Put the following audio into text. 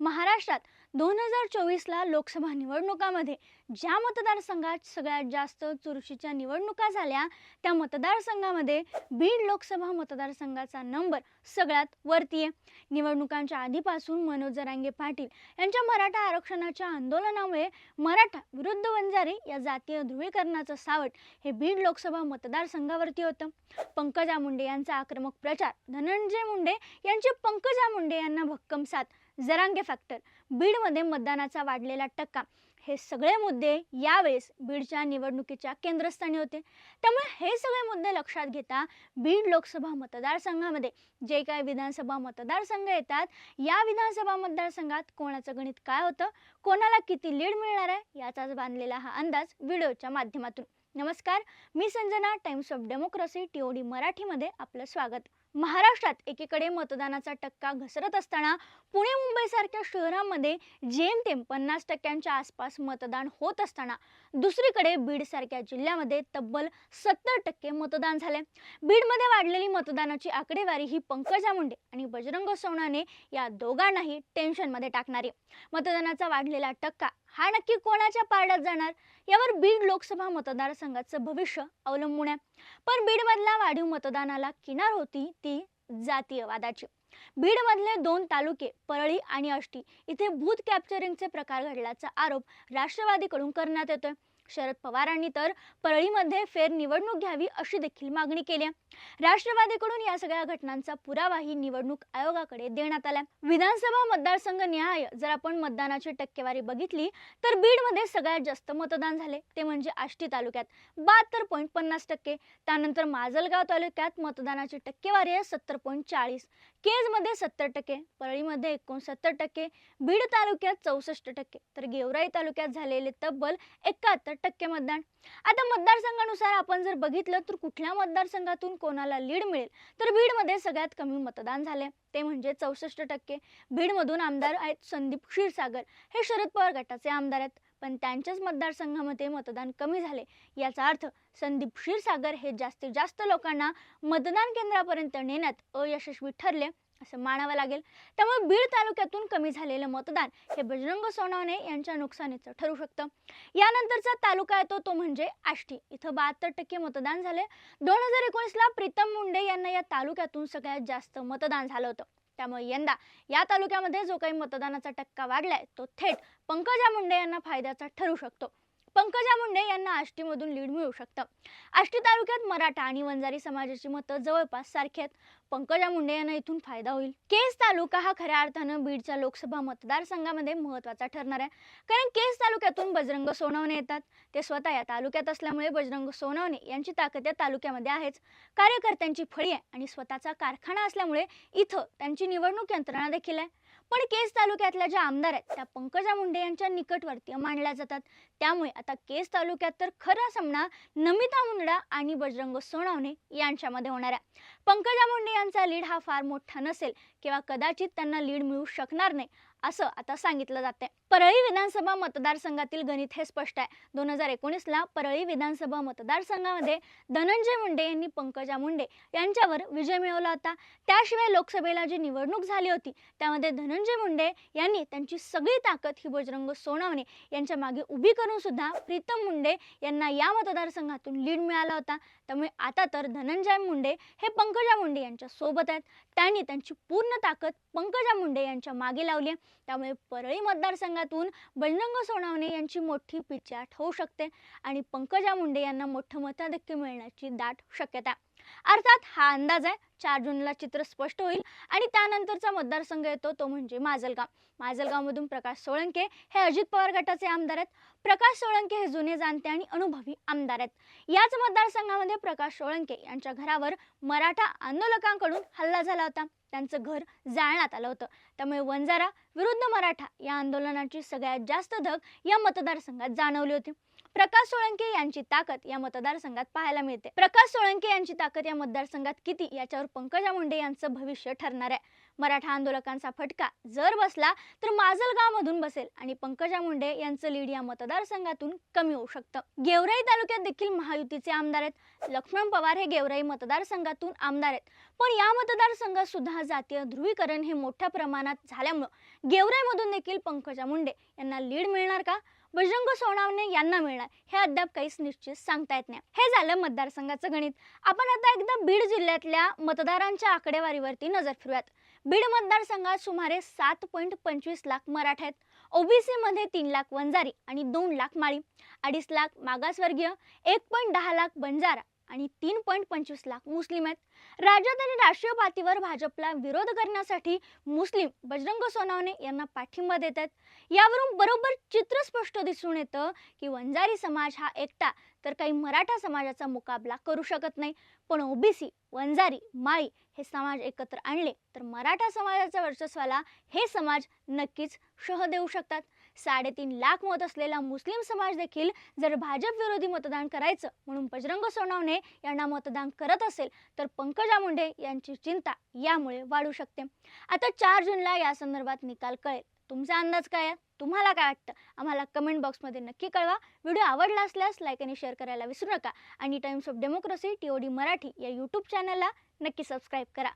महाराष्ट्रात दोन हजार चोवीसला लोकसभा निवडणुकामध्ये ज्या मतदारसंघात सगळ्यात जास्त चुरशीच्या निवडणुका झाल्या त्या मतदारसंघामध्ये बीड लोकसभा मतदारसंघाचा नंबर सगळ्यात वरती आहे. निवडणुकांच्या आधीपासून मनोज जरांगे पाटील यांच्या मराठा आरक्षणाच्या आंदोलनामुळे मराठा विरुद्ध वंजारी या जातीय ध्रुवीकरणाचं सावट हे बीड लोकसभा मतदारसंघावरती होतं. पंकजा मुंडे यांचा आक्रमक प्रचार धनंजय मुंडे यांचे पंकजा मुंडे यांना भक्कम साथ जरांगे फॅक्टर बीडमध्ये मतदानाचा वाढलेला टक्का. हे सगळे मुद्दे यावेळेस बीडच्या निवडणुकीच्या केंद्रस्थानी होते. त्यामुळे हे सगळे मुद्दे लक्षात घेता बीड लोकसभा मतदारसंघामध्ये जे काही विधानसभा मतदारसंघ येतात या विधानसभा मतदारसंघात कोणाचं गणित काय होतं कोणाला किती लीड मिळणार आहे याचाच बांधलेला हा अंदाज व्हिडिओच्या माध्यमातून. नमस्कार मी Sanjana Times of Democracy TOD मराठीमध्ये आपलं स्वागत. महाराष्ट्रात एकीकडे मतदानाचा टक्का घसरत असताना पुणे मुंबईसारख्या शहरांमध्ये जेमतेम पन्नास टक्क्यांच्या आसपास मतदान होत असताना दुसरीकडे बीडसारख्या जिल्ह्यामध्ये तब्बल सत्तर टक्के मतदान झाले बीडमध्ये वाढलेली मतदानाची आकडेवारी ही पंकजा मुंडे आणि बजरंग सोनाने या दोघांनाही टेन्शनमध्ये टाकणारी. मतदानाचा वाढलेला टक्का हा नक्की कोणाच्या पारड्यात जाणार? यावर बीड लोकसभा मतदारसंघाचं भविष्य अवलंबून आहे. पण बीडमधल्या वाढीव मतदानाला किनार होती ती जातीयवादाची. बीडमधले दोन तालुके परळी आणि आष्टी इथे बूथ कॅप्चरिंगचे प्रकार घडल्याचा आरोप राष्ट्रवादीकडून करण्यात येतोय. शरद पवारांनी तर परळीमध्ये फेरनिवडणूक घ्यावी अशी देखील मागणी केली आहे. राष्ट्रवादीकडून या सगळ्या घटनांचा पुरावाही निवडणूक आयोगाकडे देण्यात आला विधानसभा मतदारसंघ न्याय जर आपण मतदानाची टक्केवारी बघितली तर बीडमध्ये सगळ्यात जास्त मतदान झाले. ते म्हणजे आष्टी तालुक्यात बहात्तर पॉईंट पन्नास टक्के. त्यानंतर माजलगाव तालुक्यात मतदानाची टक्केवारी आहे सत्तर पॉईंट चाळीस. केजमध्ये सत्तर टक्के परळीमध्ये एकोणसत्तर टक्के बीड तालुक्यात चौसष्ट टक्के. तर गेवराई तालुक्यात झालेले तब्बल एकाहत्तर टक्के मतदान. आता मतदारसंघानुसार आपण जर बघितलं तर कुठल्या मतदारसंघातून कोणाला लीड मिळेल? तर बीडमध्ये सगळ्यात कमी मतदान झाले ते म्हणजे चौसष्ट टक्के. बीडमधून आमदार आहेत संदीप क्षीरसागर. हे शरद पवार गटाचे आमदार आहेत. पण त्यांच्याच मतदारसंघामध्ये मतदान कमी झाले याचा अर्थ संदीप क्षीरसागर हे जास्तीत जास्त लोकांना मतदान केंद्रापर्यंत नेण्यात अयशस्वी ठरले. असं मानावं लागेल. त्यामुळे बीड तालुक्यातून कमी झालेलं मतदान हे बजरंग सोनवणे यांच्या नुकसानीचं ठरू शकतं. यानंतरचा तालुका येतो तो म्हणजे आष्टी. इथं बहात्तर टक्के मतदान झाले. दोन हजार एकोणीसला प्रीतम मुंडे यांना या तालुक्यातून सगळ्यात जास्त मतदान झालं होतं. त्यामुळे यंदा या तालुक्यामध्ये जो काही मतदानाचा टक्का वाढलाय तो थेट पंकजा मुंडे यांना फायद्याचा ठरू शकतो. पंकजा मुंडे यांना आष्टीमधून लीड मिळू शकतं. आष्टी तालुक्यात मराठा आणि वंजारी समाजाची मतं जवळपास सारखी आहेत. पंकजा मुंडे यांना इथून फायदा होईल. केस तालुका हा खऱ्या अर्थानं बीडच्या लोकसभा मतदारसंघामध्ये महत्त्वाचा ठरणार आहे. कारण केस तालुक्यातून बजरंग सोनवणे येतात. ते स्वतः या तालुक्यात असल्यामुळे बजरंग सोनवणे यांची ताकद या तालुक्यामध्ये आहेच. कार्यकर्त्यांची फळी आहे आणि स्वतःचा कारखाना असल्यामुळे इथं त्यांची निवडणूक यंत्रणा देखील आहे. पण केस तालुक्यातल्या ज्या आमदार आहेत त्या पंकजा मुंडे यांच्या निकटवर्तीय मानल्या जातात. त्यामुळे आता केस तालुक्यात तर खरा सामना नमिता मुंडा आणि बजरंग सोनावणे यांच्यामध्ये होणार आहे. पंकजा मुंडे यांचा लीड हा फार मोठा नसेल किंवा कदाचित त्यांना लीड मिळू शकणार नाही असं आता सांगितलं जाते परळी विधानसभा मतदारसंघातील गणित हे स्पष्ट आहे. दोन हजार एकोणीसला परळी विधानसभा मतदारसंघामध्ये धनंजय मुंडे यांनी पंकजा मुंडे यांच्यावर विजय मिळवला होता. त्याशिवाय लोकसभेला जी निवडणूक झाली होती त्यामध्ये धनंजय मुंडे यांनी त्यांची सगळी ताकद ही बजरंग सोनावणे यांच्या मागे उभी करून सुद्धा प्रीतम मुंडे यांना या मतदारसंघातून लीड मिळाला होता. त्यामुळे आता तर धनंजय मुंडे हे पंक पंकजा मुंडे यांच्या सोबत आहेत. त्यांनी त्यांची पूर्ण ताकद पंकजा मुंडे यांच्या मागे लावली आहे. त्यामुळे परळी मतदारसंघातून बजरंग सोनावणे यांची मोठी पिचाट होऊ शकते आणि पंकजा मुंडे यांना मोठं मताधिक्य मिळण्याची दाट शक्यता अर्थात हा अंदाज आहे. चार जूनला चित्र स्पष्ट होईल आणि त्यानंतरचा मतदारसंघ येतो तो म्हणजे माजलगाव. माजलगावमधून प्रकाश सोळंके हे अजित पवार गटाचे आमदार आहेत. प्रकाश सोळंके हे जुने जाणते आणि अनुभवी आमदार आहेत. याच मतदारसंघामध्ये प्रकाश सोळंके यांच्या घरावर मराठा आंदोलकांकडून हल्ला झाला होता. त्यांचं घर जाळण्यात आलं होतं. त्यामुळे वंजारा विरुद्ध मराठा या आंदोलनाची सगळ्यात जास्त धग या मतदारसंघात जाणवली होती. प्रकाश सोळंके यांची ताकद या मतदारसंघात पाहायला मिळते. प्रकाश सोळंके यांची ताकद या मतदारसंघात किती? याच्यावर पंकजा मुंडे यांचं भविष्य ठरणार आहे. मराठा आंदोलकांचा फटका जर बसला तर माजलगावमधून बसेल आणि पंकजा मुंडे यांचं लीड या मतदारसंघातून कमी होऊ शकतं. गेवराई तालुक्यात देखील महायुतीचे आमदार आहेत. लक्ष्मण पवार हे गेवराई मतदारसंघातून आमदार आहेत. पण या मतदारसंघात सुद्धा जातीय ध्रुवीकरण हे मोठ्या प्रमाणात झाल्यामुळं गेवराईमधून देखील पंकजा मुंडे यांना लीड मिळणार का? बजरंग सोनावणे यांना मिळणार. हे अद्याप काहीच निश्चित सांगता येत नाही. हे झालं मतदारसंघाचं गणित. आपण आता एकदा बीड जिल्ह्यातल्या मतदारांच्या आकडेवारीवरती नजर फिरूयात. बीड मतदारसंघात सुमारे सात पॉईंट पंचवीस लाख मराठा आहेत. ओबीसीमध्ये तीन लाख वंजारी आणि दोन लाख माळी. अडीच लाख मागासवर्गीय एक पॉईंट दहा लाख बंजारा आणि तीन पॉईंट पंचवीस लाख मुस्लिम आहेत. राज्यात आणि राष्ट्रीय पातळीवर भाजपला विरोध करण्यासाठी मुस्लिम बजरंग सोनावणे यांना पाठिंबा देत आहेत. यावरून बरोबर चित्र स्पष्ट दिसून येतं की वंजारी समाज हा एकटा तर काही मराठा समाजाचा मुकाबला करू शकत नाही. पण ओबीसी वंजारी माळी हे समाज एकत्र आणले तर मराठा समाजाच्या वर्चस्वाला हे समाज नक्कीच शह देऊ शकतात. साडेतीन लाख मत असलेला मुस्लिम समाज देखील जर भाजप विरोधी मतदान करायचं म्हणून बजरंग सोनावणे यांना मतदान करत असेल तर पंकजा मुंडे यांची चिंता यामुळे वाढू शकते. आता चार जूनला या संदर्भात निकाल कळेल. तुमचा अंदाज काय आहे? तुम्हाला काय वाटतं? आम्हाला कमेंट बॉक्समध्ये नक्की कळवा. व्हिडिओ आवडला असल्यास लाईक आणि शेअर करायला विसरू नका. आणि Times of Democracy T O D Marathi या यूट्यूब चॅनलला नक्की सबस्क्राईब करा.